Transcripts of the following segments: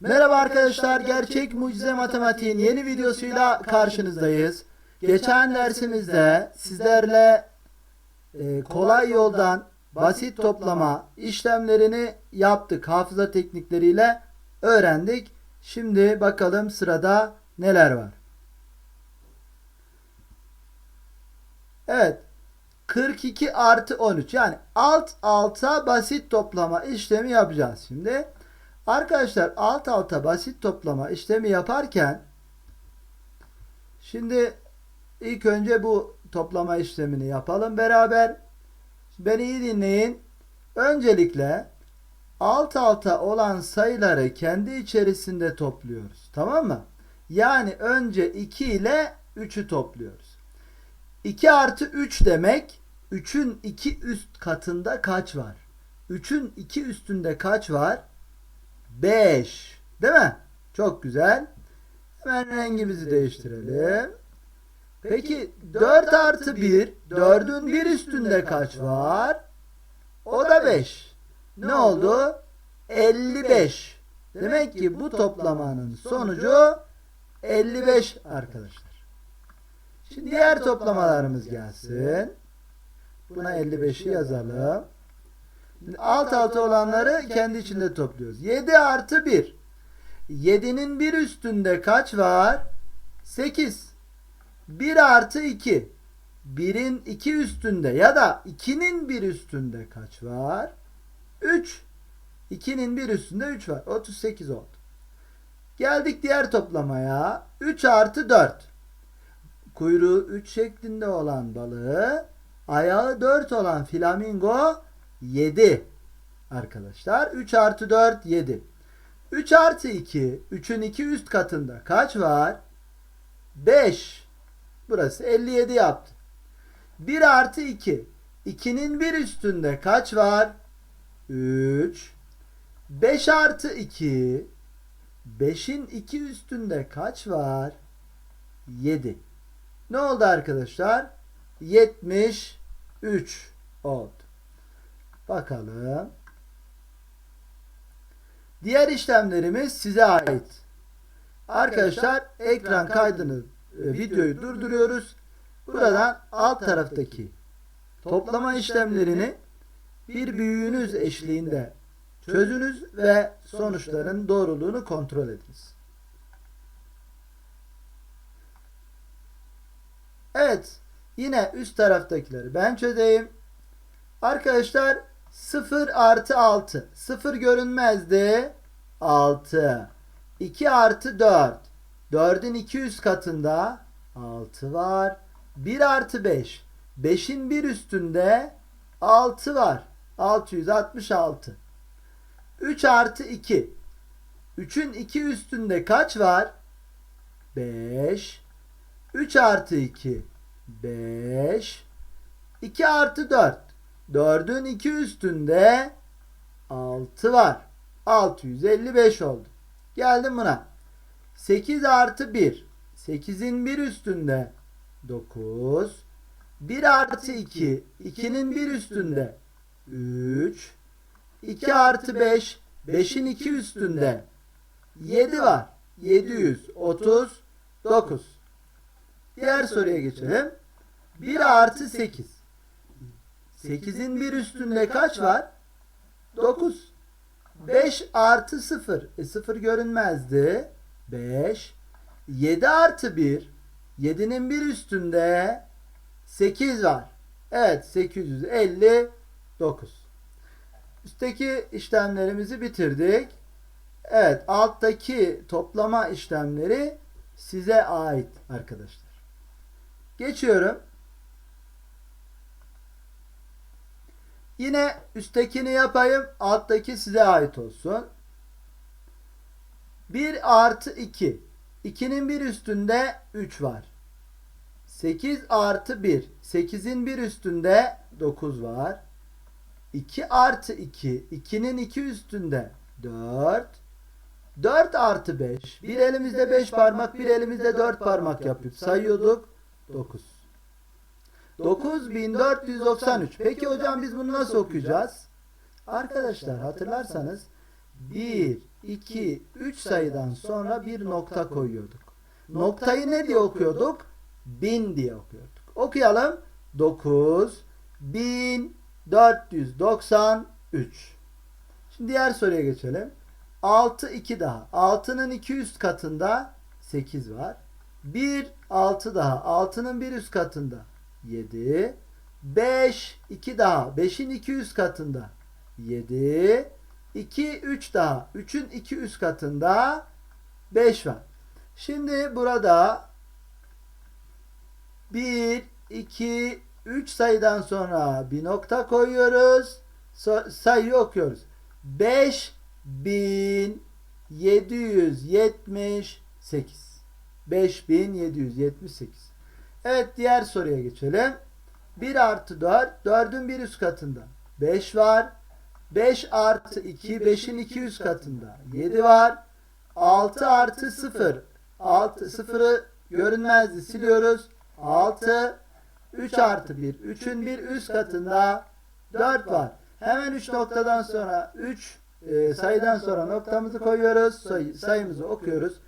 Merhaba arkadaşlar, Gerçek Mucize Matematiğin yeni videosuyla karşınızdayız. Geçen dersimizde sizlerle e, kolay yoldan basit toplama işlemlerini yaptık. Hafıza teknikleriyle öğrendik. Şimdi bakalım sırada neler var. Evet. 42 artı 13 yani alt alta basit toplama işlemi yapacağız şimdi. Arkadaşlar alt alta basit toplama işlemi yaparken şimdi ilk önce bu toplama işlemini yapalım beraber. Beni iyi dinleyin. Öncelikle alt alta olan sayıları kendi içerisinde topluyoruz. Tamam mı? Yani önce 2 ile 3'ü topluyoruz. 2 artı 3 demek 3'ün 2 üst katında kaç var? 3'ün 2 üstünde kaç var? 5. Değil mi? Çok güzel. Hemen rengimizi değiştirelim. Peki 4 artı 1 4'ün 1 üstünde kaç var? O da 5. Ne oldu? 55. Demek ki bu toplamanın sonucu 55 arkadaşlar. Şimdi diğer toplamalarımız gelsin. Buna 55'i yazalım. Alt alta olanları kendi içinde topluyoruz. 7 artı 1. 7'nin bir üstünde kaç var? 8. 1 artı 2. 1'in 2 üstünde ya da 2'nin bir üstünde kaç var? 3. 2'nin bir üstünde 3 var. 38 oldu. Geldik diğer toplamaya. 3 artı 4. Kuyruğu 3 şeklinde olan balığı, ayağı 4 olan flamingo 7 arkadaşlar. 3 artı 4 7. 3 artı 2 3'ün 2 üst katında kaç var? 5. Burası 57 yaptı. 1 artı 2 2'nin bir üstünde kaç var? 3. 5 artı 2 5'in 2 üstünde kaç var? 7. Ne oldu arkadaşlar? 73 oldu. Bakalım. Diğer işlemlerimiz size ait. Arkadaşlar ekran kaydını e, videoyu durduruyoruz. Buradan alt taraftaki toplama işlemlerini bir büyüğünüz eşliğinde çözünüz ve sonuçların doğruluğunu kontrol ediniz. Evet. Yine üst taraftakileri ben çözeyim. Arkadaşlar 0 artı 6. 0 görünmezdi. 6. 2 artı 4. 4'ün 2 üst katında 6 var. 1 artı 5. 5'in bir üstünde 6 var. 666. 3 artı 2. 3'ün 2 üstünde kaç var? 5. 3 artı 2 5 2 artı 4 4'ün 2 üstünde 6 var. 655 oldu. Geldim buna. 8 artı 1 8'in 1 üstünde 9 1 artı 2 2'nin 1 üstünde 3 2 artı 5 5'in 2 üstünde 7 var. 739 Diğer soruya geçelim. 1 artı 8. 8'in bir üstünde kaç var? 9. 5 artı 0. E 0 görünmezdi. 5. 7 artı 1. 7'nin bir üstünde 8 var. Evet 859. Üstteki işlemlerimizi bitirdik. Evet alttaki toplama işlemleri size ait arkadaşlar. Geçiyorum. Yine üsttekini yapayım. Alttaki size ait olsun. 1 artı 2. 2'nin bir üstünde 3 var. 8 artı 1. 8'in bir üstünde 9 var. 2 artı 2. 2'nin 2 üstünde 4. 4 artı 5. Bir elimizde 5 parmak, bir elimizde 4 parmak yapıp sayıyorduk. 9. 9493. Peki hocam biz bunu nasıl okuyacağız? Arkadaşlar hatırlarsanız 1, 2, 3 sayıdan sonra bir nokta koyuyorduk. Noktayı ne diye okuyorduk? 1000 diye okuyorduk. Okuyalım. 9, 1493. Şimdi diğer soruya geçelim. 6 2 daha. 6'nın 2 üst katında 8 var. 1 6 daha. 6'nın 1 üst katında 7. 5 2 daha. 5'in 2 üst katında 7. 2 3 daha. 3'ün 2 üst katında 5 var. Şimdi burada 1 2 3 sayıdan sonra bir nokta koyuyoruz. So- sayıyı okuyoruz. 5778. 5778. Evet diğer soruya geçelim. 1 artı 4. 4'ün bir üst katında 5 var. 5 artı 2. 5'in 2 üst katında 7 var. 6 artı 0. 6 0'ı görünmezdi siliyoruz. 6 3 artı 1. 3'ün bir üst katında 4 var. Hemen 3 noktadan sonra 3 e, sayıdan sonra noktamızı koyuyoruz. Sayı, sayımızı okuyoruz.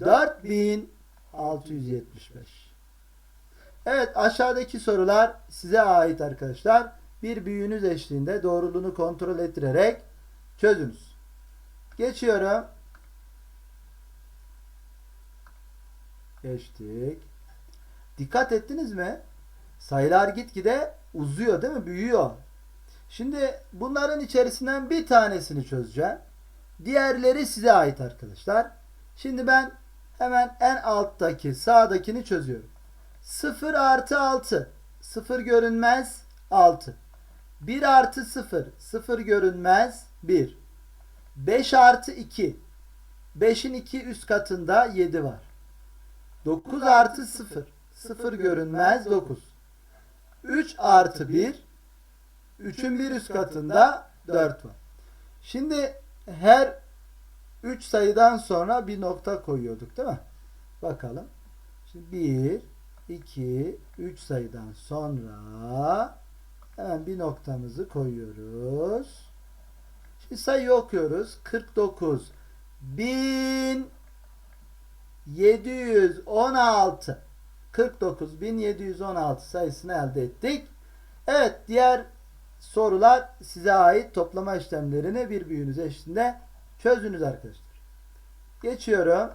4675. Evet aşağıdaki sorular size ait arkadaşlar. Bir büyüğünüz eşliğinde doğruluğunu kontrol ettirerek çözünüz. Geçiyorum. Geçtik. Dikkat ettiniz mi? Sayılar gitgide uzuyor değil mi? Büyüyor. Şimdi bunların içerisinden bir tanesini çözeceğim. Diğerleri size ait arkadaşlar. Şimdi ben hemen en alttaki sağdakini çözüyorum. 0 artı 6. 0 görünmez 6. 1 artı 0. 0 görünmez 1. 5 artı 2. 5'in 2 üst katında 7 var. 9 artı 0. 0 görünmez 9. 3 artı 1. 3'ün bir üst katında 4 var. Şimdi her 3 sayıdan sonra bir nokta koyuyorduk değil mi? Bakalım. Şimdi 1, 2, 3 sayıdan sonra hemen bir noktamızı koyuyoruz. Şimdi sayı okuyoruz. 49 1716 49716 sayısını elde ettik. Evet diğer sorular size ait toplama işlemlerini bir büyüğünüz eşliğinde çözünüz arkadaşlar. Geçiyorum.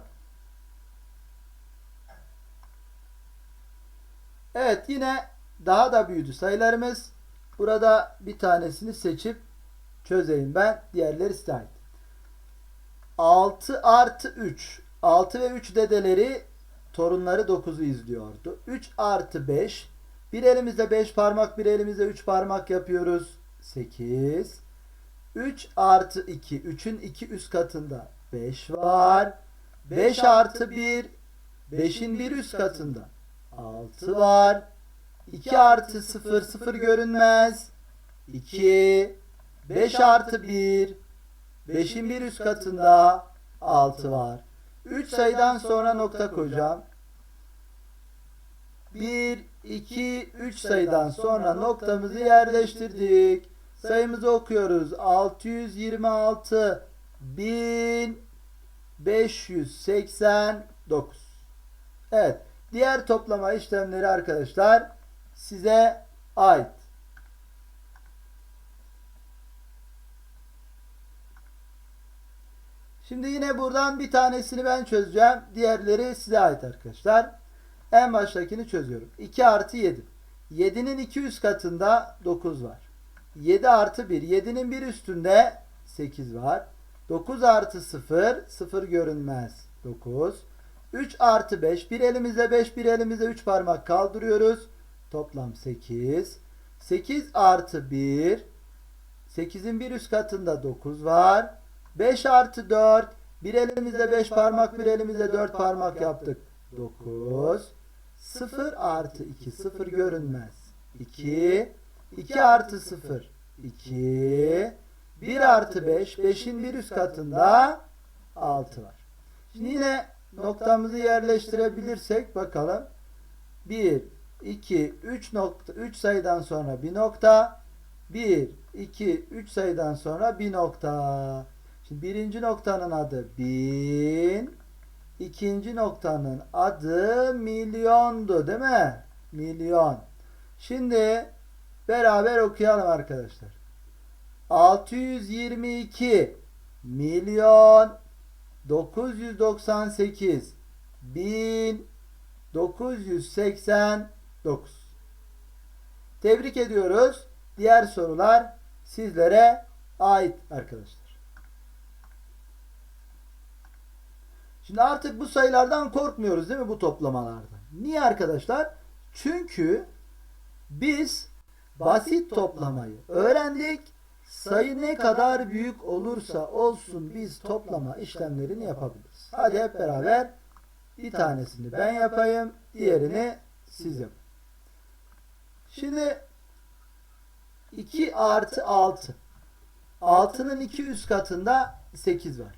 Evet yine daha da büyüdü sayılarımız. Burada bir tanesini seçip çözeyim ben. Diğerleri size ait. 6 artı 3. 6 ve 3 dedeleri torunları 9'u izliyordu. 3 artı 5. Bir elimizde 5 parmak, bir elimizde 3 parmak yapıyoruz. 8. 3 artı 2. 3'ün 2 üst katında 5 var. 5 artı 1. 5'in bir üst katında 6 var. 2 artı 0. 0 görünmez. 2. 5 artı 1. 5'in bir üst katında 6 var. 3 sayıdan sonra nokta koyacağım. 1, 2, 3 sayıdan sonra noktamızı yerleştirdik. Sayımızı okuyoruz. 626 1589. Evet. Diğer toplama işlemleri arkadaşlar size ait. Şimdi yine buradan bir tanesini ben çözeceğim. Diğerleri size ait arkadaşlar. En baştakini çözüyorum. 2 artı 7. 7'nin 2 üst katında 9 var. 7 artı 1. 7'nin bir üstünde 8 var. 9 artı 0. 0 görünmez. 9. 3 artı 5. Bir elimizde 5, bir elimizde 3 parmak kaldırıyoruz. Toplam 8. 8 artı 1. 8'in bir üst katında 9 var. 5 artı 4. Bir elimizde 5 parmak, bir elimizde 4 parmak yaptık. 9. 0 artı 2. 0 görünmez. 2. 2 artı 0. 2. 1 artı 5. 5'in bir üst katında 6 var. Şimdi yine noktamızı yerleştirebilirsek bakalım. 1, 2, 3 nokta 3 sayıdan sonra bir nokta. 1, 2, 3 sayıdan sonra bir nokta. Şimdi birinci noktanın adı bin. ikinci noktanın adı milyondu değil mi? Milyon. Şimdi beraber okuyalım arkadaşlar. 622 milyon 998 bin 989 Tebrik ediyoruz. Diğer sorular sizlere ait arkadaşlar. Şimdi artık bu sayılardan korkmuyoruz değil mi bu toplamalardan? Niye arkadaşlar? Çünkü biz basit toplamayı öğrendik. Sayı ne kadar büyük olursa olsun biz toplama işlemlerini yapabiliriz. Hadi hep beraber bir tanesini ben yapayım, diğerini siz yapın. Şimdi 2 artı 6. 6'nın 2 üst katında 8 var.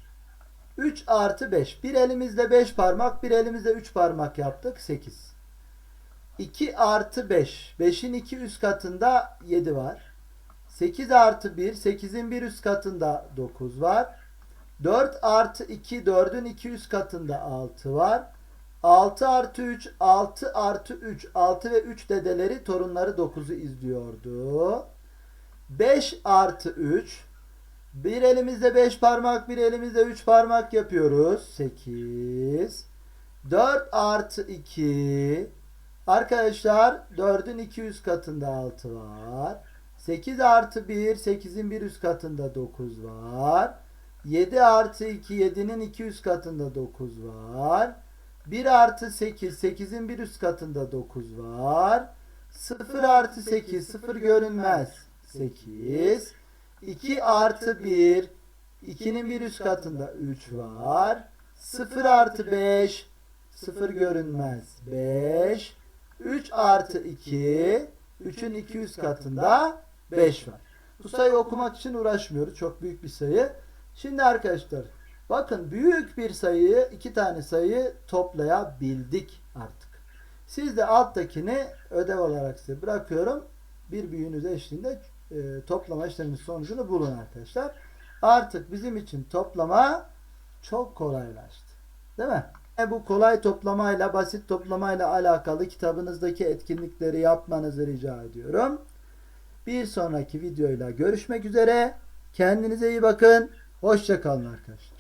3 artı 5. Bir elimizde 5 parmak, bir elimizde 3 parmak yaptık. 8. 2 artı 5. 5'in 2 üst katında 7 var. 8 artı 1. 8'in 1 üst katında 9 var. 4 artı 2. 4'ün 2 üst katında 6 var. 6 artı 3. 6 artı 3. 6 ve 3 dedeleri torunları 9'u izliyordu. 5 artı 3. Bir elimizde 5 parmak, bir elimizde 3 parmak yapıyoruz. 8. 4 artı 2. Arkadaşlar 4'ün 2 üst katında 6 var. 8 artı 1, 8'in 1 üst katında 9 var. 7 artı 2, 7'nin 2 üst katında 9 var. 1 artı 8, 8'in 1 üst katında 9 var. 0 artı 8, 0 görünmez. 8. 2 artı 1, 2'nin 1 üst katında 3 var. 0 artı 5, 0 görünmez. 5. 3 artı 2, 3'ün 2 üst katında 5 var. Bu sayı okumak için uğraşmıyoruz. Çok büyük bir sayı. Şimdi arkadaşlar bakın büyük bir sayıyı iki tane sayıyı toplayabildik artık. Siz de alttakini ödev olarak size bırakıyorum. Bir büyüğünüz eşliğinde e, toplama işleminin sonucunu bulun arkadaşlar. Artık bizim için toplama çok kolaylaştı. Değil mi? E, bu kolay toplamayla, basit toplamayla alakalı kitabınızdaki etkinlikleri yapmanızı rica ediyorum. Bir sonraki videoyla görüşmek üzere. Kendinize iyi bakın. Hoşçakalın arkadaşlar.